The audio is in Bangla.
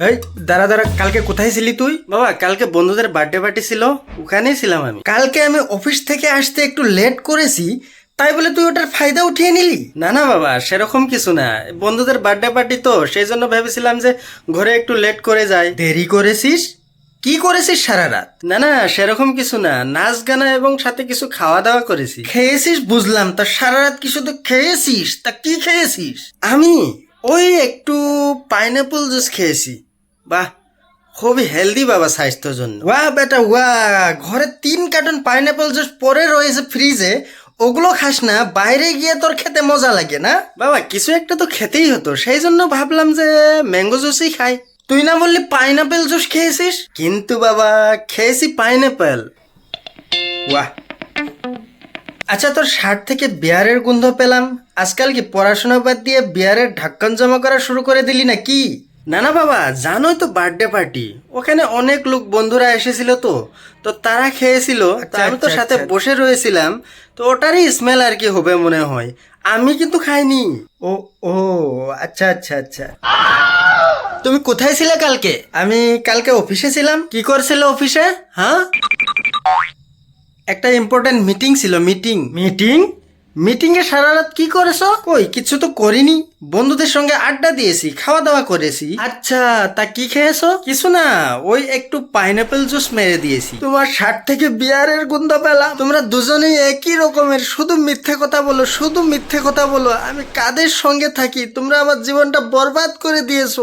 এই দাঁড়া দাঁড়া কালকে কোথায় ছিলি তুই? বাবা কালকে বন্ধুদের বার্থডে পার্টি ছিল ওখানেই ছিলাম আমি। কালকে আমি অফিস থেকে আসতে একটু লেট করেছি তাই বলে তুই ওটার ফায়দা উঠিয়ে নিলি? না না বাবা সেরকম কিছু না। বন্ধুদের বার্থডে পার্টি তো সেই জন্য ভেবেছিলাম যে ঘরে একটু লেট করে যাই। দেরি করেছিস? কি করেছিস সারা রাত? না না সেরকম কিছু না। নাচ গানা এবং সাথে কিছু খাওয়া দাওয়া করেছি। খেয়েছিস? বুঝলাম। তা সারা রাত কিছু তো খেয়েছিস? তা কি খেয়েছিস? আমি ওই একটু পাইনাপল জুস খেয়েছি। বাহ খুবই হেলদি বাবা স্বাস্থ্যের জন্য। ওয়া বেটা ওয়া ঘরে তিন কার্টন পাইনাপল জুস পরে রয়েছে ফ্রিজে ওগুলো খাস না বাইরে গিয়ে তোর খেতে মজা লাগে না? বাবা কিছু একটা তো খেতেই হতো সেই জন্য ভাবলাম যে ম্যাঙ্গো জুসই খাই। তুই না বললি পাইনাপেল জুস খেয়েছিস? কিন্তু বাবা খেয়েছি পাইনাপেল ওয়াহ। আচ্ছা তোর শার্ট থেকে বিয়ারের গন্ধ পেলাম। আজকাল কি পড়াশোনা বাদ দিয়ে বিয়ারের ঢাক্কান জমা করা শুরু করে দিলি না কি না না বাবা জানোই তো বার্থডে পার্টি ওখানে অনেক লোক বন্ধুরা এসেছিল তো। তো তারা খেয়েছিল তা আমি তো আচ্ছা, সাথে আচ্ছা। বসে রয়েছিলাম। তো ওটারই স্মেল আর কি হবে মনে হয়। আমি কিন্তু খাইনি। ও ও আচ্ছা আচ্ছা আচ্ছা। তুমি কোথায় ছিলে কালকে? আমি কালকে অফিসে ছিলাম। কি করছিলে অফিসে হ্যাঁ? একটা ইম্পর্টেন্ট মিটিং ছিল মিটিং মিটিং মিটিং এ সারা রাত কি করেছ? কই, কিছু তো করিনি। বন্ধুদের সঙ্গে আড্ডা দিয়েছি খাওয়া দাওয়া করেছি। আচ্ছা তা কি খেয়েছো? কিছু না, ওই একটু পাইনাপেল জুস মেরে দিয়েছি। তোমার শার্ট থেকে বিয়ারের গন্ধ পেলাম। তোমরা দুজনেই একই রকমের, শুধু মিথ্যে কথা বলো, শুধু মিথ্যে কথা বলো। আমি কাদের সঙ্গে থাকি? তোমরা আমার জীবনটা বরবাদ করে দিয়েছ।